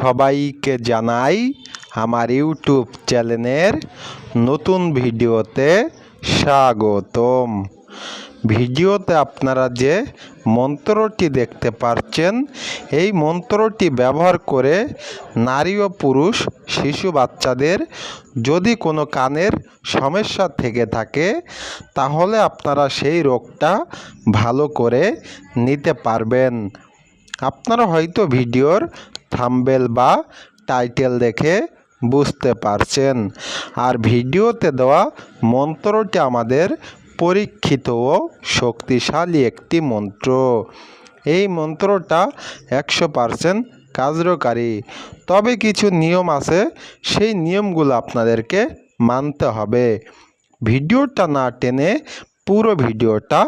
সবাইকে জানাই আমার ইউটিউব চ্যানেলের নতুন ভিডিওতে স্বাগতম। ভিডিওতে আপনারা যে মন্ত্রটি দেখতে পাচ্ছেন এই মন্ত্রটি ব্যবহার করে নারী ও পুরুষ, শিশু বাচ্চাদের যদি কোনো কানের সমস্যা থেকে থাকে, তাহলে আপনারা সেই রোগটা ভালো করে নিতে পারবেন। আপনারা হয়তো ভিডিওর থাম্বেল বা টাইটেল দেখে বুঝতে পারছেন। আর ভিডিওতে দেওয়া মন্ত্রটি আমাদের পরীক্ষিত ও শক্তিশালী একটি মন্ত্র। এই মন্ত্রটা একশো পারসেন্ট কার্যকারী। তবে কিছু নিয়ম আছে, সেই নিয়মগুলো আপনাদেরকে মানতে হবে। ভিডিওটা না টেনে পুরো ভিডিওটা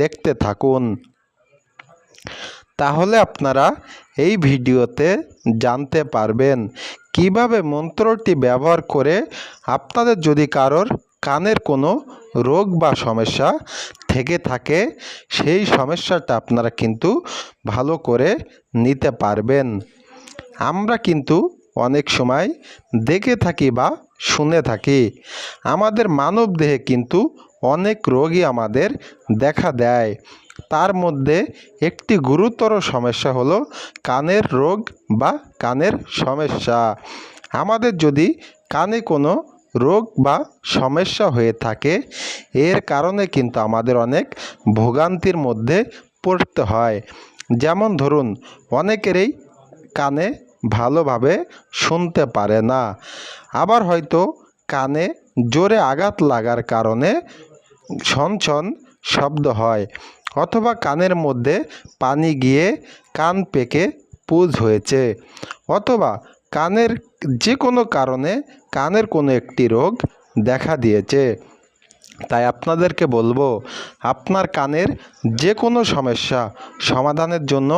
দেখতে থাকুন। তাহলে আপনারা এই ভিডিওতে জানতে পারবেন কীভাবে মন্ত্রটি ব্যবহার করে আপনাদের যদি কারোর কানের কোনো রোগ বা সমস্যা থেকে থাকে, সেই সমস্যাটা আপনারা কিন্তু ভালো করে নিতে পারবেন। আমরা কিন্তু অনেক সময় দেখে থাকি বা শুনে থাকি। আমাদের মানব দেহে কিন্তু অনেক রোগই আমাদের দেখা দেয়। তার মধ্যে একটি গুরুতর সমস্যা হলো কানের রোগ বা কানের সমস্যা। আমাদের যদি কানে কোনো রোগ বা সমস্যা হয়ে থাকে, এর কারণে কিন্তু আমাদের অনেক ভোগান্তির মধ্যে পড়তে হয়। যেমন ধরুন, অনেকেরই কানে ভালোভাবে শুনতে পারে না। আবার হয়তো কানে জোরে আঘাত লাগার কারণে ছন ছন শব্দ হয়। অথবা কানের মধ্যে পানি গিয়ে কান পেকে পুজ হয়েছে। অথবা কানের যে কোনো কারণে কানের কোনো একটি রোগ দেখা দিয়েছে। তাই আপনাদেরকে বলব, আপনার কানের যে কোনো সমস্যা সমাধানের জন্য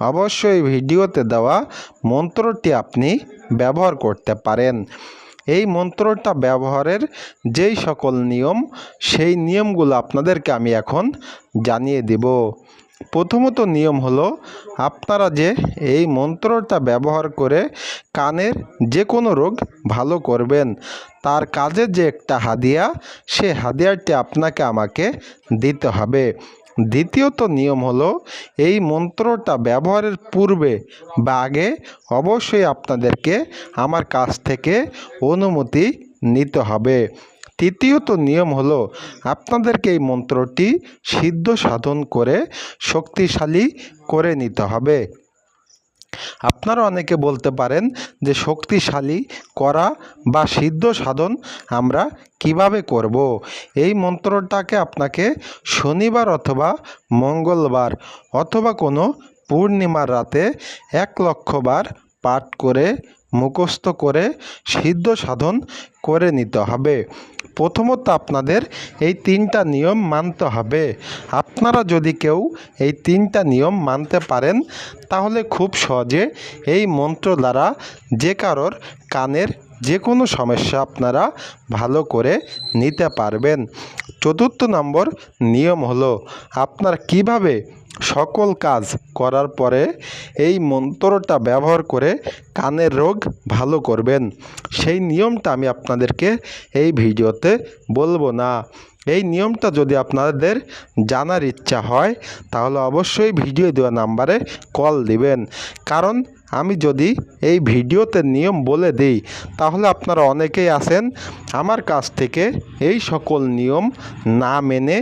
অবশ্যই ভিডিওতে দেওয়া মন্ত্রটি আপনি ব্যবহার করতে পারেন। এই মন্ত্রটা ব্যবহারের যেই সকল নিয়ম, সেই নিয়মগুলো আপনাদেরকে আমি এখন জানিয়ে দেব। প্রথমত নিয়ম হলো, আপনারা যে এই মন্ত্রটা ব্যবহার করে কানের যে কোনো রোগ ভালো করবেন, তার কাজের যে একটা হাদিয়া, সে হাদিয়াটি আপনাকে আমাকে দিতে হবে। দ্বিতীয়ত নিয়ম হলো, এই মন্ত্রটা ব্যবহারের পূর্বে বা আগে অবশ্যই আপনাদেরকে আমার কাছ থেকে অনুমতি নিতে হবে। তৃতীয়ত নিয়ম হলো, আপনাদেরকে এই মন্ত্রটি সিদ্ধ সাধন করে শক্তিশালী করে নিতে হবে। আপনারা অনেকে বলতে পারেন যে শক্তিশালী, করা বা সিদ্ধ সাধন আমরা কীভাবে করব। এই মন্ত্রটাকে আপনাকে শনিবার অথবা মঙ্গলবার অথবা কোনো পূর্ণিমার রাতে এক লক্ষবার পাঠ করে, মুখস্থ করে, সিদ্ধ সাধন করে নিতে হবে প্রথমত আপনাদের এই তিনটা নিয়ম মানতে হবে। আপনারা যদি কেউ এই তিনটা নিয়ম মানতে পারেন, তাহলে খুব সহজে এই মন্ত্র দ্বারা যে কারোর কানের যে কোনো সমস্যা আপনারা ভালো করে নিতে পারবেন। চতুর্থ নম্বর নিয়ম হলো, আপনারা কীভাবে সকল কাজ করার পরে এই মন্ত্রটা ব্যবহার করে কানের রোগ ভালো করবেন। সেই নিয়মটা আমি আপনাদেরকে এই ভিডিওতে বলব না। এই নিয়মটা যদি আপনাদের জানার ইচ্ছা হয়, তাহলে অবশ্যই ভিডিও দেওয়া নাম্বারে কল দিবেন। কারণ আমি যদি এই ভিডিওতে নিয়ম বলে দিই, তাহলে আপনারা অনেকেই আছেন আমার কাছ থেকে এই সকল নিয়ম না মেনে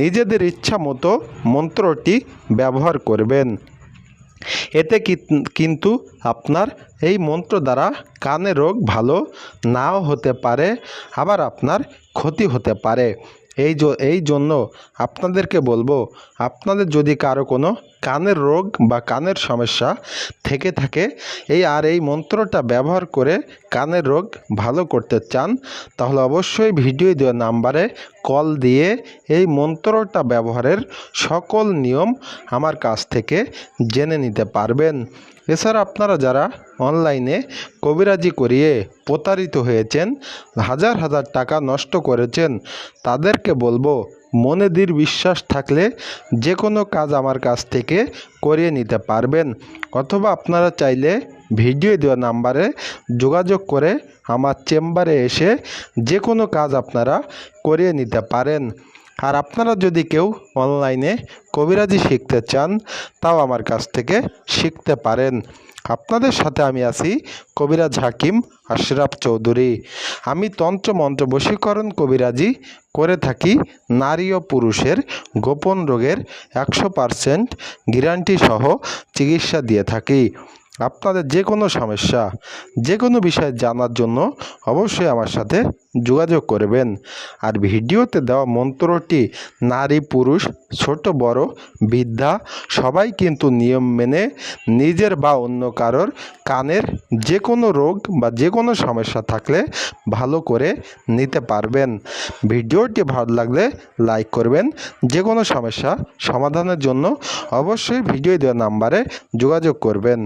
নিজেদের ইচ্ছা মতো মন্ত্রটি ব্যবহার করবেন। এতে কিন্তু আপনার এই মন্ত্র দ্বারা কানে রোগ ভালো নাও হতে পারে, আবার আপনার ক্ষতি হতে পারে। এই এই জন্য আপনাদেরকে বলব, আপনাদের যদি কারও কোনো কানের রোগ বা কানের সমস্যা থেকে থাকে, এই আর এই মন্ত্রটা ব্যবহার করে কানের রোগ ভালো করতে চান, তাহলে অবশ্যই ভিডিও দেওয়া নাম্বারে কল দিয়ে এই মন্ত্রটা ব্যবহারের সকল নিয়ম আমার কাছ থেকে জেনে নিতে পারবেন। এছাড়া আপনারা যারা অনলাইনে কবিরাজি করিয়ে প্রতারিত হয়েছেন, হাজার হাজার টাকা নষ্ট করেছেন, তাদেরকে বলব, মনে দৃঢ় বিশ্বাস থাকলে যে কোনো কাজ আমার কাছ থেকে করিয়ে নিতে পারবেন। অথবা আপনারা চাইলে ভিডিও দেওয়া নাম্বারে যোগাযোগ করে আমার চেম্বারে এসে যে কোনো কাজ আপনারা করিয়ে নিতে পারেন। আর আপনারা যদি কেউ অনলাইনে কবিরাজি শিখতে চান, তাও আমার কাছ থেকে শিখতে পারেন। আপনাদের সাথে আমি আছি কবিরাজ হাকিম আশরাফ চৌধুরী। আমি তন্ত্র মন্ত্র বশীকরণ কবিরাজি করে থাকি নারী ও পুরুষের গোপন রোগের একশো পারসেন্ট গ্যারান্টি সহ চিকিৎসা দিয়ে থাকি। আপনাদের যে কোনো সমস্যা, যে কোনো বিষয় জানার জন্য অবশ্যই আমার সাথে যোগাযোগ করবেন। আর ভিডিওতে দেওয়া মন্ত্রটি, নারী, পুরুষ, ছোট, বড়, বৃদ্ধা, সবাই কিন্তু নিয়ম মেনে নিজের বা অন্য কারোর কানের যে কোনো রোগ বা যে কোনো সমস্যা থাকলে ভালো করে নিতে পারবেন। ভিডিওটি ভালো লাগলে লাইক করবেন। যে কোনো সমস্যা সমাধানের জন্য অবশ্যই ভিডিও দেওয়া নাম্বারে যোগাযোগ করবেন।